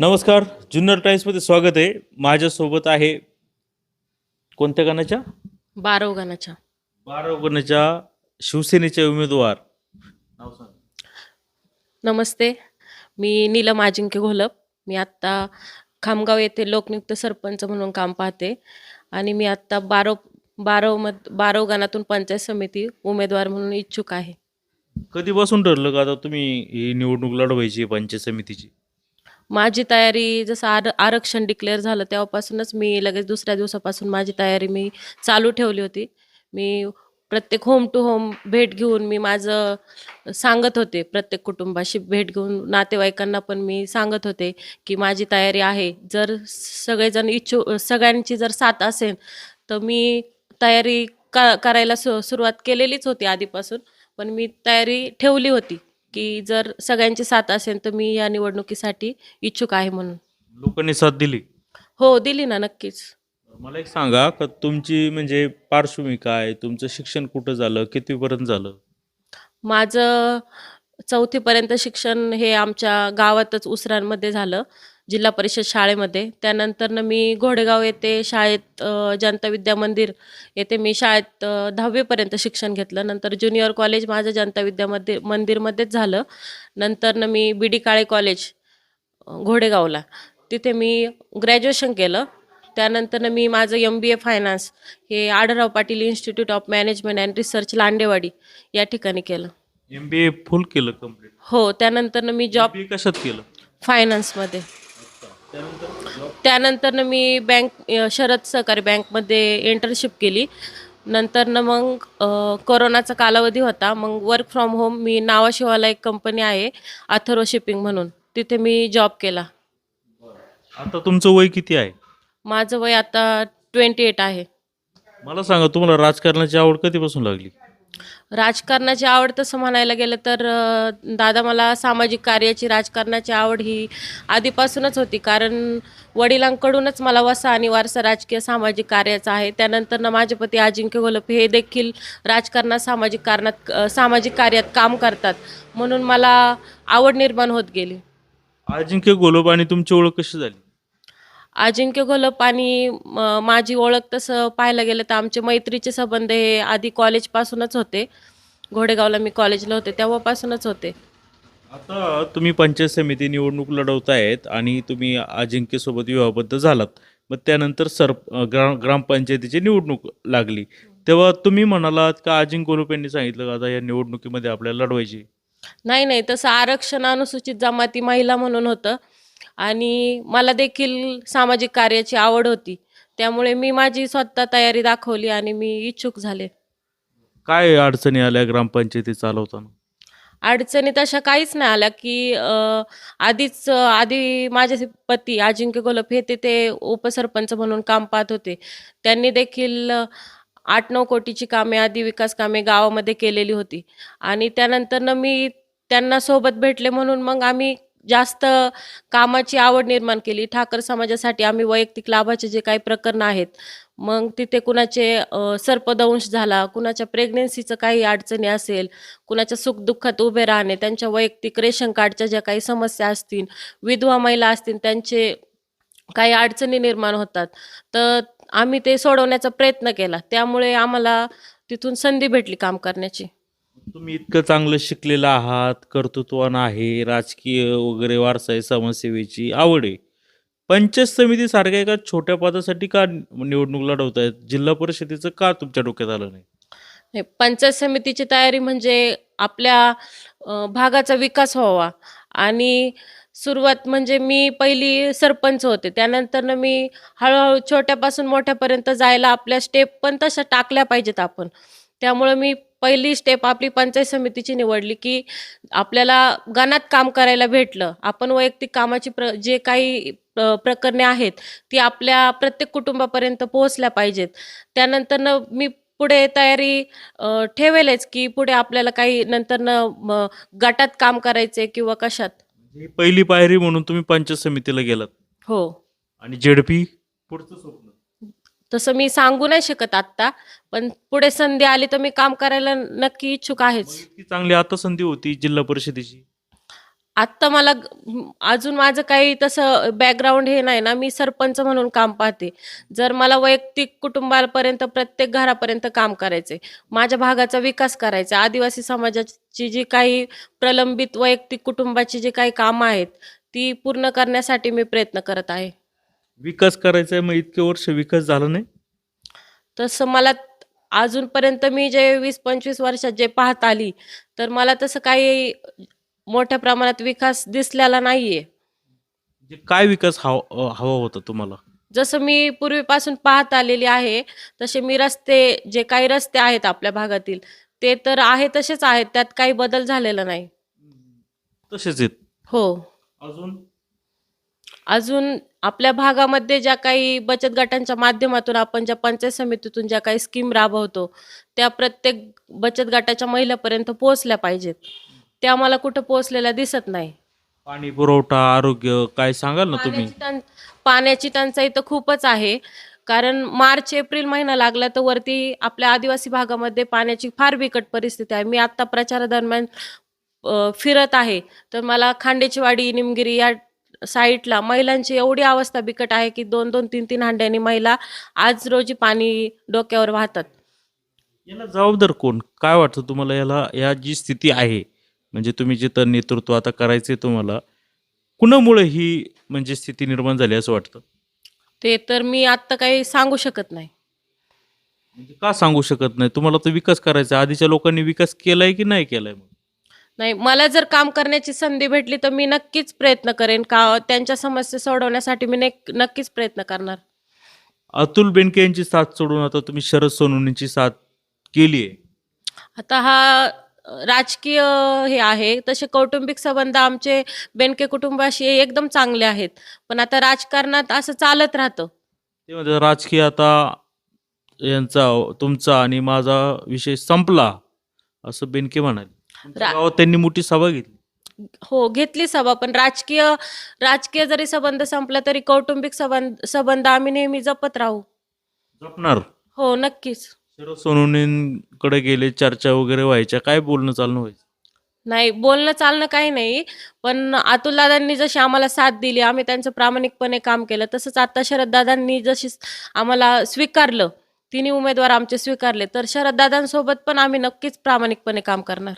नमस्कार जुन्नर टाईम्समध्ये स्वागत आहे. माझ्यासोबत आहे कोणत्या गाण्याच्या? बारव गाण्याच्या. बारा गाण्याच्या शिवसेनेचे उमेदवार. नाव सांग. नमस्ते मी नीलम अजिंक्य घोलप. मी आत्ता खामगाव येथे लोकनियुक्त सरपंच म्हणून काम पाहते आणि मी आत्ता बारव बारव मध बारव गाण्यातून पंचायत समिती उमेदवार म्हणून इच्छुक आहे. कधीपासून ठरलं का आता तुम्ही ही निवडणूक लढवायची आहे पंचायत समितीची? माझी तयारी जसं आर आरक्षण डिक्लेअर झालं तेव्हापासूनच मी लगेच दुसऱ्या दिवसापासून माझी तयारी मी चालू ठेवली होती. मी प्रत्येक होम टू होम भेट घेऊन मी माझं सांगत होते. प्रत्येक कुटुंबाशी भेट घेऊन नातेवाईकांना पण मी सांगत होते की माझी तयारी आहे. जर सगळेजण इच्छू सगळ्यांची जर साथ असेल तर मी तयारी का करायला सु सुरुवात केलेलीच होती आधीपासून. पण मी तयारी ठेवली होती. की जर सगळ्यांची साथ असेल तर मी या निवडणुकीसाठी इच्छुक आहे म्हणून. लोकांनी साथ दिली? हो दिली ना नक्कीच. मला एक सांगा का तुमची म्हणजे पार्श्वभूमी काय? तुमचं शिक्षण कुठं झालं? कितवीपर्यंत झालं? माझं चौथीपर्यंत शिक्षण हे आमच्या गावातच उसरांमध्ये झालं. जिल्हा परिषद शाळेमध्ये. त्यानंतरनं मी घोडेगाव येथे शाळेत जनता विद्या मंदिर येथे मी शाळेत दहावीपर्यंत शिक्षण घेतलं. नंतर ज्युनियर कॉलेज माझं जनता विद्या मंदिर मंदिरमध्येच झालं. नंतरनं मी बी डी काळे कॉलेज घोडेगावला. तिथे मी ग्रॅज्युएशन केलं. त्यानंतरनं मी माझं एम बी ए फायनान्स हे Adhalrao Patil institute of management and research Landewadi या ठिकाणी केलं. एम बी ए फुल केलं कंप्लीट हो त्यानंतरनं मी जॉब कशात केलं? फायनान्समध्ये. त्यानंतरनं मी बँक शरद सहकारी बँकमध्ये इंटर्नशिप केली. नंतरनं मग कोरोनाचा कालावधी होता. मग वर्क फ्रॉम होम मी नावाशिवाला एक कंपनी आहे अथर्व शिपिंग म्हणून. तिथे मी जॉब केला. आता तुमचं वय किती आहे? माझं वय आता ट्वेंटी एट आहे. मला सांगा तुम्हाला राजकारणाची आवड कधीपासून लागली? राजकारणाची आवड तसं म्हणायला गेलं तर दादा मला सामाजिक कार्याची राजकारणाची आवड ही आधीपासूनच होती. कारण वडिलांकडूनच मला वसा आणि वारसा राजकीय सामाजिक कार्याचा आहे. त्यानंतर ना माझे पती अजिंक्य गोलप हे देखील राजकारणात सामाजिक कारणात सामाजिक कार्यात काम करतात. म्हणून मला आवड निर्माण होत गेली. अजिंक्य गोलोब आणि तुमची ओळख कशी झाली? अजिंक्य घोलप आणि माझी ओळख तसं पाहायला गेलं तर आमचे मैत्रीचे संबंध हे आधी कॉलेजपासूनच होते. घोडेगावला मी कॉलेजला होते तेव्हापासूनच होते. आता तुम्ही पंचायत समिती निवडणूक लढवतायत आणि तुम्ही अजिंक्यसोबत विवाहबद्ध झालात. मग त्यानंतर सर ग्राम ग्रामपंचायतीची निवडणूक लागली. तेव्हा तुम्ही म्हणालात का अजिंक्य गोलोप यांनी सांगितलं का आता या निवडणुकीमध्ये आपल्याला लढवायची? नाही नाही तसं आरक्षण अनुसूचित जमाती महिला म्हणून होतं. आणि मला देखील सामाजिक कार्याची आवड होती. त्यामुळे मी माझी स्वतः तयारी दाखवली आणि मी इच्छुक झाले. काय अडचणी आल्या ग्रामपंचायती चालवताना? अडचणी तशा काहीच नाही आल्या की अ, आधीच अ, आधी माझे पती अजिंक्य गोलप हे तिथे उपसरपंच म्हणून काम पाहत होते. त्यांनी देखील अ, आठ नऊ कोटीची कामे आधी विकास कामे गावामध्ये केलेली होती. आणि त्यानंतरनं मी त्यांना सोबत भेटले म्हणून मग आम्ही जास्त कामाची आवड निर्माण केली. ठाकर समाजासाठी आम्ही वैयक्तिक लाभाचे जे काही प्रकरण आहेत मग तिथे कुणाचे सर्पदंश झाला कुणाच्या प्रेग्नेन्सीचं काही अडचणी असेल कुणाच्या सुखदुःखात उभे राहणे त्यांच्या वैयक्तिक रेशन कार्डच्या ज्या काही समस्या असतील विधवा महिला असतील त्यांचे काही अडचणी निर्माण होतात. तर आम्ही ते सोडवण्याचा प्रयत्न केला. त्यामुळे आम्हाला तिथून संधी भेटली काम करण्याची. तुम्ही इतकं चांगलं शिकलेलं आहात कर्तृत्वान आहे राजकीय वगैरे वारसा आहे समाजसेवेची आवड आहे. पंचायत समिती सारख्या एका छोट्या पदासाठी का निवडणूक लढवतायत? जिल्हा परिषदेचं का तुमच्या डोक्यात आलं नाही? पंचायत समितीची तयारी म्हणजे आपल्या अ, भागाचा विकास व्हावा. आणि सुरुवात म्हणजे मी पहिली सरपंच होते. त्यानंतरनं मी हळूहळू छोट्यापासून मोठ्यापर्यंत जायला आपल्या स्टेप पण तशा टाकल्या पाहिजेत आपण. त्यामुळं मी पहिली स्टेप आपली पंचायत समितीची निवडली की आपल्याला गणात काम करायला भेटलं. आपण वैयक्तिक कामाची प्र जे काही प्र- प्रकरणे आहेत ती आपल्या प्रत्येक कुटुंबापर्यंत पोहोचल्या पाहिजेत. त्यानंतरनं मी पुढे तयारी ठेवेलच की पुढे आपल्याला काही नंतरनं म, गटात काम करायचे किंवा कशात. पहिली पायरी म्हणून तुम्ही पंचायत समितीला गेलात. हो. आणि जेडपी पुढचं तसं मी सांगू नाही शकत आत्ता पण पुढे संधी आली तर मी काम करायला नक्की इच्छुक आहेच. इतकी चांगली आता संधी होती जिल्हा परिषदेची. आत्ता मला ग- अजून माझं काही तसं बॅकग्राऊंड हे नाही ना मी सरपंच म्हणून काम पाहते. जर मला वैयक्तिक कुटुंबापर्यंत प्रत्येक घरापर्यंत काम करायचंय माझ्या भागाचा विकास करायचा आदिवासी समाजाची जी काही प्रलंबित वैयक्तिक कुटुंबाची जी काही कामं आहेत ती पूर्ण करण्यासाठी मी प्रयत्न करत आहे. विकास करायचा आहे मग इतके वर्ष विकास झाला नाही? तसं मला अजूनपर्यंत मी जे वीस पंचवीस वर्षात जे पाहत आली तर मला तसं काही मोठ्या प्रमाणात विकास दिसलेला नाहीये. म्हणजे काय विकास हवा हवा होता तुम्हाला? जसं मी पूर्वीपासून पाहत आलेली आहे तसे मी रस्ते जे काही रस्ते आहेत आपल्या भागातील ते तर आहे तसेच आहेत त्यात काही बदल झालेला नाही. तसेच आहेत? हो. अजून? अजून आपल्या भागामध्ये ज्या काही बचत गटांच्या माध्यमातून आपण ज्या पंचायत समितीतून ज्या काही स्कीम राबवतो त्या प्रत्येक बचत गटाच्या महिलापर्यंत पोहोचल्या पाहिजेत. त्या मला कुठं पोहोचलेल्या दिसत नाही. पाणी पुरवठा आरोग्य काय सांगाल ना तुम्ही? पाण्याची टं पाण्याची टंचाई तर खूपच आहे. कारण मार्च एप्रिल महिना लागला तर वरती आपल्या आदिवासी भागामध्ये पाण्याची फार बिकट परिस्थिती आहे. मी आत्ता प्रचारादरम्यान अ, फिरत आहे. तर मला खांडेचीवाडी निमगिरी या साईटला महिलांची एवढी अवस्था बिकट आहे की दोन दोन तीन तीन हांड्यानी महिला आज रोजी पाणी डोक्यावर वाहतात. याला जबाबदार कोण? काय वाटतं तुम्हाला? याला या जी स्थिती आहे म्हणजे तुम्ही जिथं नेतृत्व आता करायचे तुम्हाला कुणामुळे ही म्हणजे स्थिती निर्माण झाली असं वाटतं? ते तर मी आत्ता काही सांगू शकत नाही. म्हणजे का सांगू शकत नाही? तुम्हाला तर विकास करायचा. आधीच्या लोकांनी विकास केलाय की नाही केलाय मग? नाही मला जर काम करण्याची संधी भेटली तर मी नक्कीच प्रयत्न करेन. का त्यांच्या समस्या सोडवण्यासाठी मी नेक- नक्कीच प्रयत्न करणार. अतुल बेनके यांची साथ सोडून आता तुम्ही शरद सोनवणेंची साथ केली आहे. आता हा अ, राजकीय हे आहे. तसे कौटुंबिक संबंध आमचे बेनके कुटुंबाशी एकदम चांगले आहेत. पण आता राजकारणात असं चालत राहतं. ते राजकीय आता यांचा तुमचा आणि माझा विषय संपला असं बेनके म्हणाले. रा- गावात त्यांनी मोठी सभा घेतली. हो घेतली सभा पण राजकीय राजकीय जरी संबंध संपला तरी कौटुंबिक संबंध संबंध आम्ही नेहमी जपत राहू. जपणार? हो नक्कीच. शरद सोनवणेंकडे गेले चर्चा वगैरे व्हायच्या काय बोलणं चालणं व्हायचं? नाही बोलणं चालणं काही नाही पण अतुल दादांनी जशी आम्हाला साथ दिली आम्ही त्यांचं प्रामाणिकपणे काम केलं तसंच आता शरद दादांनी जशी स- आम्हाला स्वीकारलं तिन्ही उमेदवार आमचे स्वीकारले तर शरद दादांसोबत पण आम्ही नक्कीच प्रामाणिकपणे काम करणार.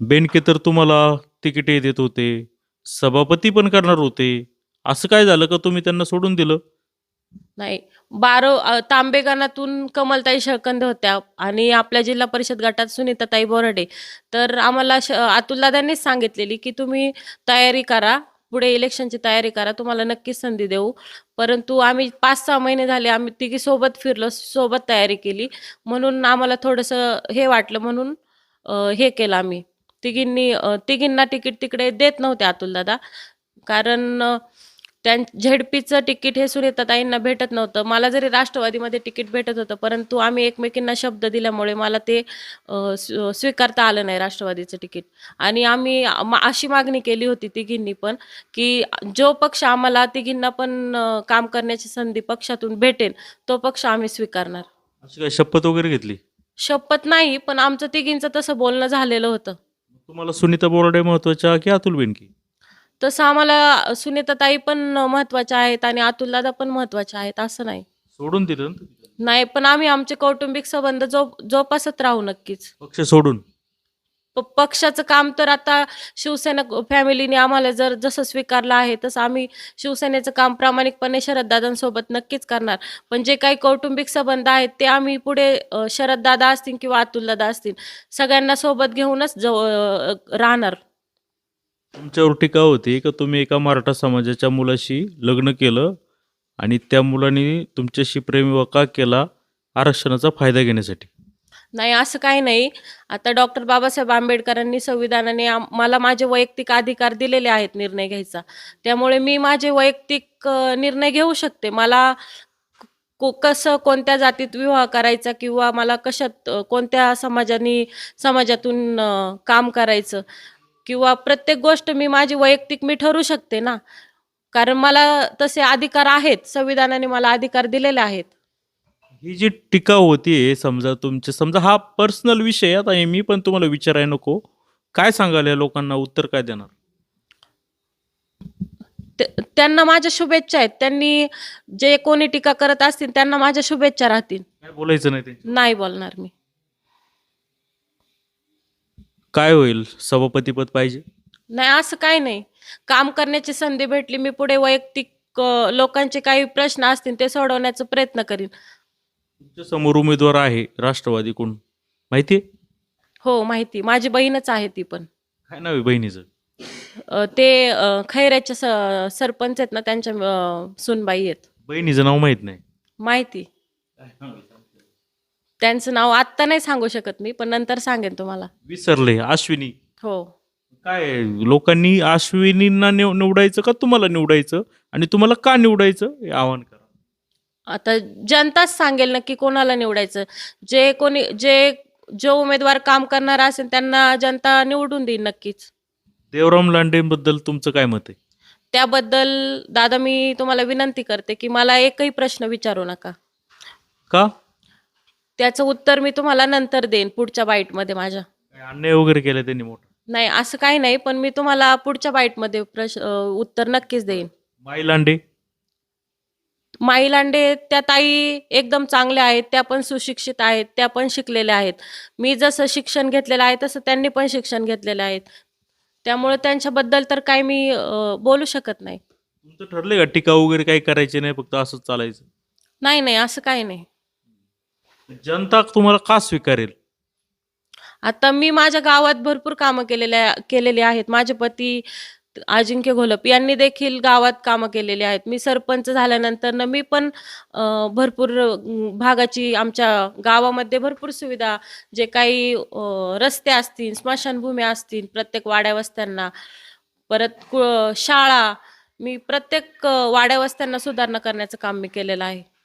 बेनके तर तुम्हाला तिकिटे देत होते सभापती पण करणार होते. असं काय झालं का तुम्ही त्यांना सोडून दिलं? नाही बारो अ, तांबेगानातून कमलताई शकंद होत्या आणि आपल्या जिल्हा परिषद गटात सुनीताताई बोराडे. तर आम्हाला श अतुलदादांनीच सांगितलेली की तुम्ही तयारी करा पुढे इलेक्शनची तयारी करा तुम्हाला नक्कीच संधी देऊ. परंतु आम्ही पाच सहा महिने झाले आम्ही तिघी सोबत फिरलो सोबत तयारी केली. म्हणून आम्हाला थोडंसं हे वाटलं म्हणून अ, हे केलं आम्ही. तिघींनी अ, तिघींना तिकीट तिकडे देत नव्हते अतुलदादा कारण अ, त्यां झेडपीचं तिकीट हे सुनीताताईंना भेटत नव्हतं. मला जरी राष्ट्रवादीमध्ये तिकीट भेटत होतं परंतु आम्ही एकमेकींना शब्द दिल्यामुळे मला ते अ, स्व- स्वीकारता आलं नाही राष्ट्रवादीचं तिकीट. आणि आम्ही आम- अशी मागणी केली होती तिघींनी पण की जो पक्ष आम्हाला तिघींना पण अ, काम करण्याची संधी पक्षातून भेटेल तो पक्ष आम्ही स्वीकारणार. अशी शपथ वगैरे घेतली? शपथ नाही पण आमचं तिघींचं तसं बोलणं झालेलं होतं. तुम्हाला सुनीता बोराडे महत्त्वाच्या की अतुल बेनके? तसं आम्हाला सुनीताताई पण महत्त्वाच्या आहेत आणि अतुलदादा पण महत्त्वाचे आहेत असं नाही. सोडून दिलं ना तुम्ही. नाही पण आम्ही आमचे कौटुंबिक संबंध जो जोपासत राहू नक्कीच. पक्ष सोडून? पक्षाचं काम तर आता शिवसेना फॅमिलीने आम्हाला जर जसं स्वीकारलं आहे तसं आम्ही शिवसेनेचं काम प्रामाणिकपणे शरददादांसोबत नक्कीच करणार. पण जे काही कौटुंबिक संबंध आहेत ते आम्ही पुढे शरददादा असतील किंवा अतुलदादा असतील सगळ्यांना सोबत घेऊनच जव राहणार. तुमच्यावर टीका होती का तुम्ही एका मराठा समाजाच्या मुलाशी लग्न केलं आणि त्या मुलाने तुमच्याशी प्रेमविवाह केला आरक्षणाचा फायदा घेण्यासाठी? नाही असं काही नाही. आता डॉक्टर बाबासाहेब आंबेडकरांनी संविधानाने मला माझे वैयक्तिक अधिकार दिलेले आहेत निर्णय घ्यायचा. त्यामुळे मी माझे वैयक्तिक निर्णय घेऊ शकते. मला को- कसं कोणत्या जातीत विवाह करायचा किंवा मला कशात कोणत्या समाजाने समाजातून काम करायचं किंवा प्रत्येक गोष्ट मी माझी वैयक्तिक मी ठरू शकते ना? कारण मला तसे अधिकार आहेत. संविधानाने मला अधिकार दिलेले आहेत. ही जी टीका होती समजा तुमचे समजा हा पर्सनल विषय आता हे मी पण तुम्हाला विचारायला नको. काय सांगाल या लोकांना? उत्तर काय देणार? ते- त्यांना माझ्या शुभेच्छा आहेत. त्यांनी जे कोणी टीका करत असतील त्यांना माझ्या शुभेच्छा राहतील. काय बोलायचं नाही ते नाही बोलणार मी. काय होईल? सभापतीपद पाहिजे? नाही असं काही नाही. काम करण्याची संधी भेटली मी पुढे वैयक्तिक अ, लोकांचे काही प्रश्न असतील ते सोडवण्याचा प्रयत्न करीन. तुमच्यासमोर उमेदवार आहे राष्ट्रवादी कोण माहितीये हो माहिती. माझी बहीणच आहे ती पण. काय नाव आहे बहिणीचं? अ, ते अ, खैऱ्याचे स- सरपंच आहेत ना त्यांच्या अ, सुनबाई आहेत. बहिणीचं नाव माहीत नाही. माहिती. त्यांचं नाव आत्ता नाही सांगू शकत मी पण नंतर सांगेन तुम्हाला. विसरले अश्विनी. हो. काय लोकांनी अश्विनींना निव- निवडायचं का तुम्हाला निवडायचं? आणि तुम्हाला का निवडायचं? हे आवाहन करा. आता जनताच सांगेल नक्की कोणाला निवडायचं. जे कोणी जे जो उमेदवार काम करणार असेल त्यांना जनता निवडून देईल नक्कीच. देवराम लांडेबद्दल तुमचं काय मत आहे? त्याबद्दल दादा मी तुम्हाला विनंती करते की मला एकही प्रश्न विचारू नका. का? त्याचं उत्तर मी तुम्हाला नंतर देईन पुढच्या बाईटमध्ये माझ्या. काय अन्याय वगैरे केला त्यांनी मोठा. नाही असं काही नाही पण मी तुम्हाला पुढच्या बाईटमध्ये प्रश्न अं, उत्तर नक्कीच देईन. माई लांडे. माई लांडे त्या ताई एकदम चांगल्या आहेत त्या पण सुशिक्षित आहेत त्या पण शिकलेल्या आहेत. मी जसं शिक्षण घेतलेलं आहे तसं त्यांनी पण शिक्षण घेतलेलं आहे. त्यामुळे त्यांच्याबद्दल तर काही मी बोलू शकत नाही. तुमचं ठरलंय का? टीका वगैरे काही करायचे नाही फक्त असंच चालायचं? नाही नाही असं काही नाही. जनता तुम्हाला का स्वीकारेल? आता मी माझ्या गावात भरपूर कामं केलेल्या केलेली आहेत. माझे पती अजिंक्य घोलप यांनी देखील गावात कामं केलेली आहेत. मी सरपंच झाल्यानंतर मी पण भरपूर भागाची आमच्या गावामध्ये भरपूर सुविधा जे काही रस्ते असतील स्मशानभूमी असतील प्रत्येक वाड्या वस्त्यांना परत कु- शाळा मी प्रत्येक अं, वाड्या वस्त्यांना सुधारणा करण्याचं काम मी केलेलं आहे.